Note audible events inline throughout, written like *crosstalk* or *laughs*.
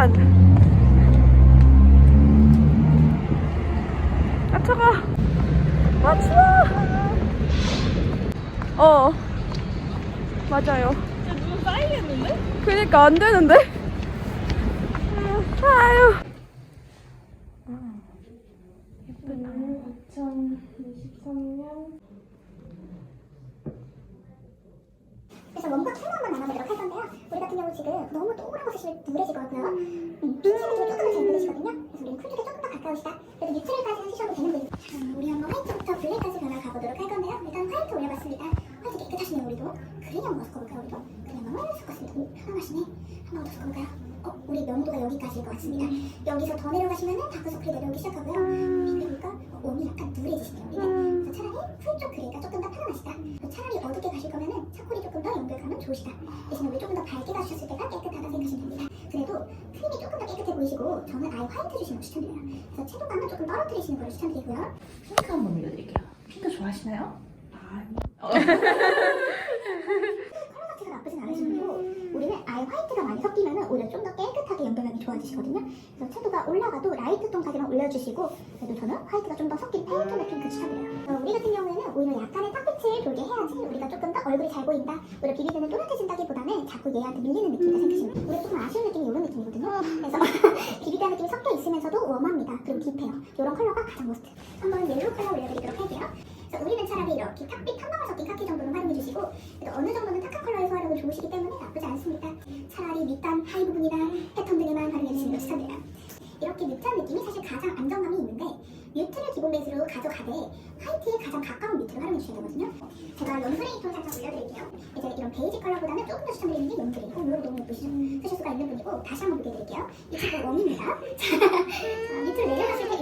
잠깐만. 아 차가. 아 추워. 어. 맞아요. 진짜 눈 쌓이겠는데? 그니까 안 되는데? 아유. 2023년 그래서 원고 설명만 나눠보도록 같은 경우 지금 너무 동그란 거 쓰시면 누래지거든요. 음, 빈티는 좀 조금은 잘 보이시거든요. 그래서 우리는 쿨 쪽에 조금 더 가까우시다. 그래도 뉴트럴까지 해주셔도 되는 분이죠. 자, 우리 한번 화이트부터 블랙까지 변화 가보도록 할 건데요. 일단 화이트 올려봤습니다. 화이트 깨끗하시네요, 우리도. 그린 한번 섞어볼까요, 우리도? 그린 한번 섞었습니다. 오, 편안하시네. 한번 더 섞어볼까요? 어, 우리 명도가 여기까지일 것 같습니다. 여기서 더 내려가시면은 다크서클이 내려오기 시작하고요. 비교니까 어, 몸이 약간 누래지시네요, 우리는. 그래서 차라리 풀쪽 그레이가 조금 더 편안하시다. 차라리 어둡게 가실 거면은 차콜이 조금 더 연결감은 좋으시다. 대신 우리 조금 더 밝게 가주셨을 때가 깨끗하다 생각하시면 됩니다. 그래도 크림이 조금 더 깨끗해 보이시고 저는 아예 화이트 주시는 걸 추천드려요. 그래서 채도감은 조금 떨어뜨리시는 걸 추천드리고요. 핑크 한번 올려드릴게요. 핑크 좋아하시나요? 아니. 컬러 자체가 나쁘진 않으시고 우리는 아예 화이트가 많이 섞이면은 오히려 좀 더 깨끗하게 연결감이 좋아지시거든요. 그래서 채도가 올라가도 라이트 톤까지만 올려주시고 그래도 저는 화이트가 좀 더 섞인 페인톤의 핑크 추천드려요. 얘한테 밀리는 느낌이다 생각하시면 돼요. 우리가 조금 아쉬운 느낌이 이런 느낌이거든요. 그래서 *laughs* 비비드한 느낌이 섞여 있으면서도 웜합니다. 그리고 딥해요. 이런 컬러가 가장 머스트. 한번 옐로우 컬러 올려드리도록 할게요. 그래서 우리는 차라리 이렇게 탁빛 한 방울 섞인 카키 정도는 활용해주시고 그래도 어느 정도는 탁한 컬러에서 활용을 좋으시기 때문에 나쁘지 않습니다. 차라리 밑단 하이 부분이나 패턴 등에만 활용해주시는 걸 추천드려요. 이렇게 뮤트한 느낌이 사실 가장 안정감이 있는데 기본 베이스로 가져가되 화이트에 가장 가까운 뮤트를 활용해 주셔야 되거든요. 제가 연그레이 톤 살짝 올려드릴게요. 이제 이런 베이지 컬러보다는 조금 더 추천드리는 게 연그레이. 어, 이거 너무 예쁘시죠? 쓰실 수가 있는 분이고 다시 한번 보여드릴게요. 이 친구 웜입니다. 자, 자, 밑으로 내려가실 때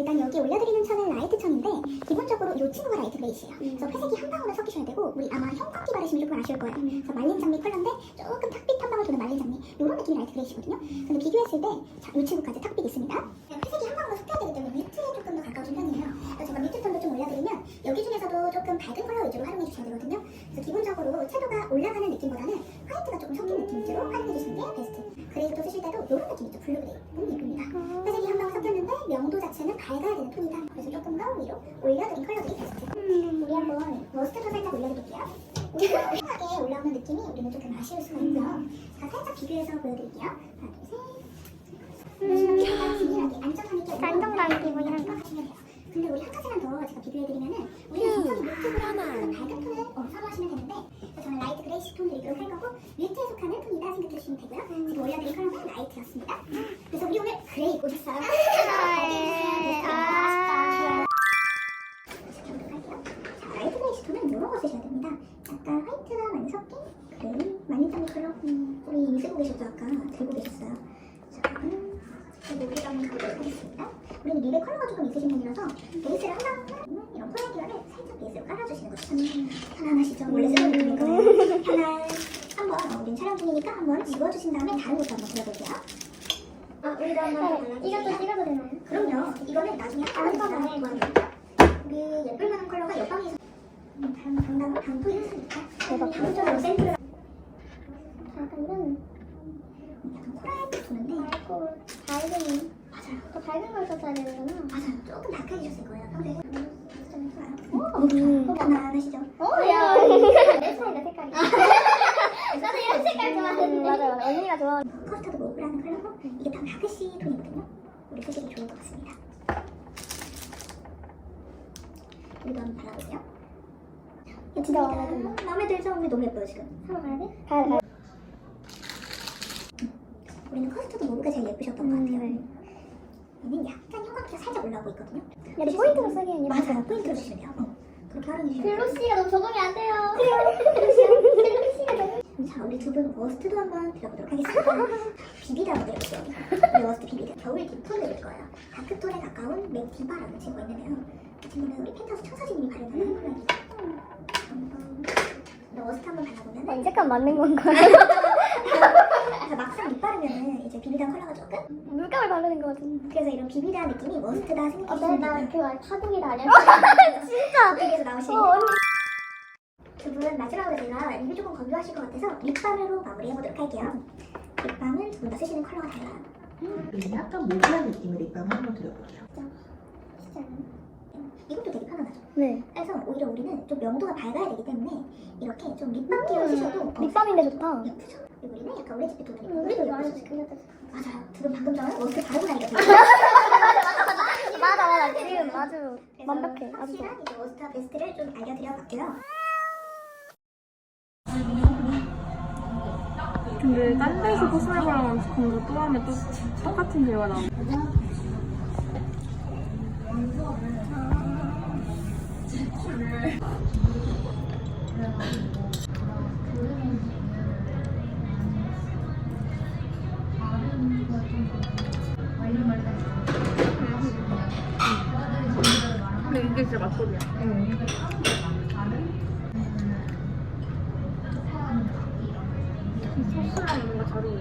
일단 여기 올려드리는 천은 라이트 천인데 기본적으로 이 친구가 라이트 베이스예요. 그래서 회색이 한 방울을 섞이셔야 되고 우리 아마 형광기 바르시면 조금 아쉬울 거예요. 그래서 말린 장미 컬러인데 조금 탁빛 한 방울 도는 말린 장미 이런 느낌이 라이트 베이스거든요. 근데 비교했을 때 자, 이 친구까지 탁빛 있습니다. 회색이 한 방울로 섞여야 되기 때문에 뮤트에 조금 더 가까워진 편이에요. 그래서 제가 뮤트 톤도 좀 올려드리면 여기 중에서도 조금 밝은 컬러 위주로 활용해 주셔야 되거든요. 그래서 기본적으로 채도가 올라가는 느낌보다는 화이트가 조금 섞인 느낌 위주로 활용해 주시는 게 베스트. 그레이도 쓰실 때도 이런 느낌이죠. 블루 그레이. 너무 예쁩니다. 명도 자체는 밝아야 되는 톤이다. 그래서 조금 더 위로 올려드린 컬러들이 베스트. 우리 한번 머스트도 살짝 올려드릴게요. 하게 올라오는 느낌이 우리는 조금 아쉬울 수가 있고요. 자, 살짝 비교해서 보여드릴게요. 하나, 둘, 셋. 보시면 약간 균일하게 안정감 있게 안정감 있게 보이는 거 하시면 돼요. 근데 우리 한 가지만 더 제가 비교해드리면은 우리는 굉장히 뮤트보다 조금 밝은 톤을 어, 선호하시면 되는데 그래서 저는 라이트 그레이시 톤 드리도록 할 거고 뮤트에 속하는 톤이다 생각해 주시면 되고요. 지금 올려드린 컬러는 라이트였습니다. 그래서 우리 오늘 그레이 오셨어요. 쓰셔야 됩니다. 약간 화이트가 많이 섞인 그레이, 많이 컬러. 음, 우리 쓰고 계셨죠 아까 들고 계셨어요. 자, 음, 그리고 우리가 한번 가보도록 하겠습니다. 우리는 립에 컬러가 조금 있으신 분이라서 베이스를 한방 이런 컬러 계열을 살짝 베이스로 깔아주시는 것이 참 편안하시죠? 원래 쓰고 있는 거는 편안. 한번 어, 우린 촬영 중이니까 한번 지워주신 다음에 다른 것도 한번 들어볼게요. 아, 우리도 한번 발라주세요. 이것도 찍어도 되나요? 그럼요. 이거는 나중에 다른 한번 거네. 도와드릴게요. 우리 예쁠 만한 컬러가 옆방에서 음, 방, 방방으로 방토 했으니까 대박. 방쪽으로 센터로 약간 이런 약간 코랄 도는데 밝고 밝은 맞아요. 더 밝은 걸 썼어야 되는구나. 맞아요. 조금 다크해주셨을 거예요. 평소에 좀 좋아요. 오. 오, 좋아요. 편안하시죠? 오야 내 스타일이다 색깔이. *laughs* 나도 이런 색깔 좋아하는데. 맞아 맞아 언니가 좋아. 커스터드 모브라는 컬러고 이게 다 다크시 톤이거든요. 우리 쓰시기 좋을 것 같습니다. 우리도 한번 발라볼게요. 진짜 마음에 든다. 마음에 들죠? 우리 너무 예뻐요 지금. 한번 가야 돼? 가야 돼. 우리는 커스터드 모브가 제일 예쁘셨던 것 같아요. 얘는 약간 형광기가 살짝 올라오고 있거든요. 근데 포인트로 쓰기엔 예뻐. 맞아요. 포인트로 주시면 돼요. 어. 그렇게 주시면 돼요. 글로시가 너무 적응이 안 돼요. *laughs* 글로시가 너무. 자, 우리 두분 머스트도 한번 드려보도록 하겠습니다. 비비드 한번 드려볼게요. 우리 머스트 비비드. 겨울 딥톤 드릴 거예요. 다크톤에 가까운 맥 디바라는 친구가 있는데요. 이 친구는 우리 펜타스 천사진님이 발현하는 컬러입니다. 한번 머스트 한번 발라보면 은 색감 맞는 건가? *laughs* 그래서 막상 립 바르면은 이제 비비드한 컬러가 조금 물감을 바르는 거 같은데. 그래서 이런 비비드한 느낌이 머스트다 생각해 어때? 주시면 나 되고요. 그말 타공이다 아니야? 진짜 어떻게서 나오시는 어, 언니. 두 분 마지막으로 제가 리뷰 조금 건조하실 것 같아서 립밤으로 마무리해보도록 할게요. 립밤은 두 분 다 쓰시는 컬러가 달라요. 우리는 약간 모기한 느낌의 립밤을 한번 드려볼게요. 시작은 이것도 되게 편안하죠. 네. 그래서 오히려 우리는 좀 명도가 밝아야 되기 때문에 이렇게 좀 립밤 기어 쓰셔도 어, 립밤인데 좋다. 예쁘죠? 그리고 우리는 약간 오렌지빛 도는 우리도 예쁘죠? 많이 지금 맞아요. 두분 방금 전에 원스 바르고 나니까 *laughs* 맞아 맞아 지금 아주 완벽해. 아주 좋아. 확실한 이제 원스타 베스트를 좀 알려드려봤고요. 근데 딴 데서 코스메 바르면 또 하면 또 똑같은 결과 나오 이게 진짜 맛돌이야. 소스랑 뭔가 잘 어울려.